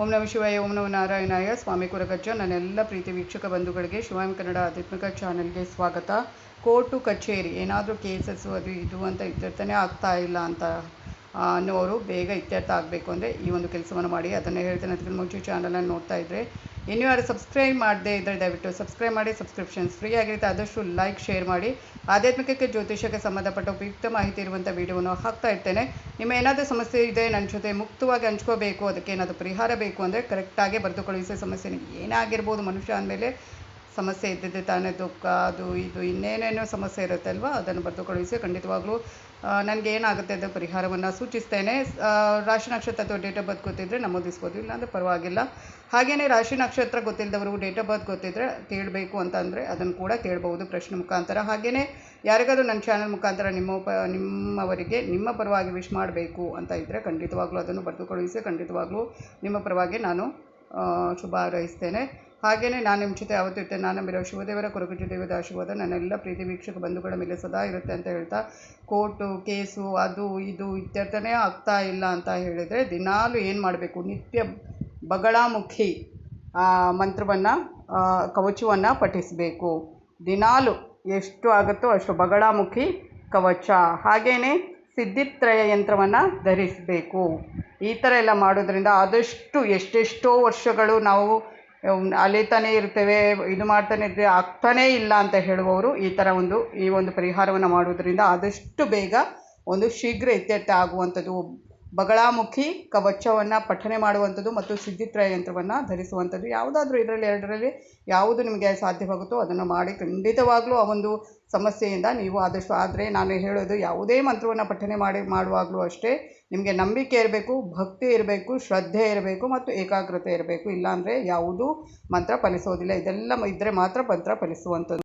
ಓಂ ನಮ ಶಿವಾಯ, ಓಂ ನಮ ನಾರಾಯಣಾಯ. ಸ್ವಾಮಿ ಕುರಗಜ್ಜ, ನನ್ನೆಲ್ಲ ಪ್ರೀತಿ ವೀಕ್ಷಕ ಬಂಧುಗಳಿಗೆ ಶಿವಾಯಂ ಕನ್ನಡ ಆಧ್ಯಾತ್ಮಿಕ ಚಾನೆಲ್ಗೆ ಸ್ವಾಗತ. ಕೋರ್ಟು ಕಚೇರಿ, ಏನಾದರೂ ಕೇಸಸ್ಸು ಅದು ಇದು ಅಂತ ಇತ್ಯರ್ಥನೇ ಆಗ್ತಾ ಇಲ್ಲ ಅಂತ ಅನ್ನೋರು ಬೇಗ ಇತ್ಯರ್ಥ ಆಗಬೇಕು ಅಂದರೆ ಈ ಒಂದು ಕೆಲಸವನ್ನು ಮಾಡಿ. ಅದನ್ನು ಹೇಳ್ತೇನೆ, ಅದಕ್ಕೆ ಮುಂಚೆ ಚಾನಲನ್ನು ನೋಡ್ತಾ ಇದ್ದರೆ ಇನ್ನು ಯಾರು ಸಬ್ಸ್ಕ್ರೈಬ್ ಮಾಡದೇ ಇದ್ದರೆ ದಯವಿಟ್ಟು ಸಬ್ಸ್ಕ್ರೈಬ್ ಮಾಡಿ ಸಬ್ಸ್ಕ್ರಿಪ್ಷನ್ಸ್ ಫ್ರೀ ಆಗಿರುತ್ತೆ, ಆದಷ್ಟು ಲೈಕ್ ಶೇರ್ ಮಾಡಿ. ಆಧ್ಯಾತ್ಮಿಕಕ್ಕೆ ಜ್ಯೋತಿಷಕ್ಕೆ ಸಂಬಂಧಪಟ್ಟ ಉಪಯುಕ್ತ ಮಾಹಿತಿ ಇರುವಂಥ ವಿಡಿಯೋವನ್ನು ಹಾಕ್ತಾ ಇರ್ತೇನೆ. ನಿಮ್ಮ ಏನಾದರೂ ಸಮಸ್ಯೆ ಇದೆ, ನನ್ನ ಜೊತೆ ಮುಕ್ತವಾಗಿ ಹಂಚ್ಕೋಬೇಕು, ಅದಕ್ಕೆ ಏನಾದರೂ ಪರಿಹಾರ ಬೇಕು ಅಂದರೆ ಕರೆಕ್ಟಾಗಿ ಬರೆದು ಕಳುಹಿಸೋ ಸಮಸ್ಯೆ ನಿಮ್ಗೆ ಏನಾಗಿರ್ಬೋದು ಮನುಷ್ಯ ಅಂದಮೇಲೆ. ಸಮಸ್ಯೆ ಇದ್ದಿದ್ದೆ ತಾನೇ, ದುಃಖ, ಅದು ಇದು, ಇನ್ನೇನೇನೋ ಸಮಸ್ಯೆ ಇರುತ್ತೆ ಅಲ್ವಾ ಅದನ್ನು ಬರೆದು ಕಳುಹಿಸಿ ಖಂಡಿತವಾಗ್ಲೂ ನನಗೆ ಏನಾಗುತ್ತೆ ಅದು ಪರಿಹಾರವನ್ನು ಸೂಚಿಸ್ತೇನೆ. ರಾಶಿ ನಕ್ಷತ್ರ ಅಥವಾ ಡೇಟ್ ಆಫ್ ಬರ್ತ್ ಗೊತ್ತಿದ್ದರೆ ನಮೂದಿಸ್ಬೋದು, ಇಲ್ಲಾಂದರೆ ಪರವಾಗಿಲ್ಲ. ಹಾಗೆಯೇ ರಾಶಿ ನಕ್ಷತ್ರ ಗೊತ್ತಿಲ್ಲದವರು ಡೇಟ್ ಆಫ್ ಬರ್ತ್ ಗೊತ್ತಿದ್ದರೆ ಕೇಳಬೇಕು ಅಂತಂದರೆ ಅದನ್ನು ಕೂಡ ಕೇಳಬಹುದು ಪ್ರಶ್ನೆ ಮುಖಾಂತರ. ಹಾಗೆಯೇ ಯಾರಿಗಾದರೂ ನನ್ನ ಚಾನಲ್ ಮುಖಾಂತರ ನಿಮ್ಮ ಪ ನಿಮ್ಮವರಿಗೆ ನಿಮ್ಮ ಪರವಾಗಿ ವಿಶ್ ಮಾಡಬೇಕು ಅಂತ ಇದ್ದರೆ ಖಂಡಿತವಾಗ್ಲೂ ಅದನ್ನು ಬರೆದು ಕಳುಹಿಸಿ ಖಂಡಿತವಾಗ್ಲೂ ನಿಮ್ಮ ಪರವಾಗಿ ನಾನು ಶುಭ ಹಾರೈಸ್ತೇನೆ. ಹಾಗೆಯೇ ನಾನು ನಿಮ್ಮ ಜೊತೆ ಇರ್ತೇನೆ ನಾನು ನಂಬಿರೋ ಶಿವದೇವರ ಕೊರಗುಜ್ಜು ದೇವದ ಆಶೀರ್ವಾದ, ನನ್ನೆಲ್ಲ ಪ್ರೀತಿ ವೀಕ್ಷಕ ಬಂಧುಗಳ ಮೇಲೆ ಸದಾ ಇರುತ್ತೆ ಅಂತ ಹೇಳ್ತಾ, ಕೋರ್ಟು, ಕೇಸು, ಅದು, ಇದು ಇತ್ಯರ್ಥನೇ ಆಗ್ತಾ ಇಲ್ಲ ಅಂತ ಹೇಳಿದರೆ ದಿನಾಲು ಏನು ಮಾಡಬೇಕು? ನಿತ್ಯ ಬಗಳಾಮುಖಿ ಮಂತ್ರವನ್ನು ಕವಚವನ್ನು ಪಠಿಸಬೇಕು. ದಿನಾಲು ಎಷ್ಟು ಆಗುತ್ತೋ ಅಷ್ಟು ಬಗಳಾಮುಖಿ ಕವಚ. ಹಾಗೆಯೇ ಸಿದ್ಧಿತ್ರಯ ಯಂತ್ರವನ್ನು ಧರಿಸಬೇಕು. ಈ ಥರ ಎಲ್ಲ ಮಾಡೋದ್ರಿಂದ ಆದಷ್ಟು ಎಷ್ಟೆಷ್ಟೋ ವರ್ಷಗಳು ನಾವು ಅಲಿತಾನೇ ಇರ್ತೇವೆ, ಇದು ಮಾಡ್ತಾನೆ ಇರ್ತೇವೆ, ಆಗ್ತಾನೇ ಇಲ್ಲ ಅಂತ ಹೇಳುವವರು ಈ ಥರ ಒಂದು, ಈ ಒಂದು ಪರಿಹಾರವನ್ನು ಮಾಡುವುದರಿಂದ ಆದಷ್ಟು ಬೇಗ ಒಂದು ಶೀಘ್ರ ಇತ್ಯರ್ಥ ಆಗುವಂಥದ್ದು ಬಗಳಾಮುಖಿ ಕವಚವನ್ನು ಪಠನೆ ಮಾಡುವಂಥದ್ದು ಮತ್ತು ಸಿದ್ಧಿತ್ರಯ ಯಂತ್ರವನ್ನು ಧರಿಸುವಂಥದ್ದು. ಯಾವುದಾದ್ರೂ ಇದರಲ್ಲಿ ಎರಡರಲ್ಲಿ ಯಾವುದು ನಿಮಗೆ ಸಾಧ್ಯವಾಗುತ್ತೋ ಅದನ್ನು ಮಾಡಿ ಖಂಡಿತವಾಗಲೂ ಆ ಒಂದು ಸಮಸ್ಯೆಯಿಂದ ನೀವು ಆದಷ್ಟು ಆದರೆ ನಾನು ಹೇಳೋದು ಯಾವುದೇ ಮಂತ್ರವನ್ನು ಪಠನೆ ಮಾಡಿ ಮಾಡುವಾಗಲೂ ಅಷ್ಟೇ ನಿಮಗೆ ನಂಬಿಕೆ ಇರಬೇಕು, ಭಕ್ತಿ ಇರಬೇಕು, ಶ್ರದ್ಧೆ ಇರಬೇಕು ಮತ್ತು ಏಕಾಗ್ರತೆ ಇರಬೇಕು. ಇಲ್ಲಾಂದರೆ ಯಾವುದೂ ಮಂತ್ರ ಫಲಿಸೋದಿಲ್ಲ. ಇದೆಲ್ಲ ಇದ್ದರೆ ಮಾತ್ರ ಮಂತ್ರ ಫಲಿಸುವಂಥದ್ದು.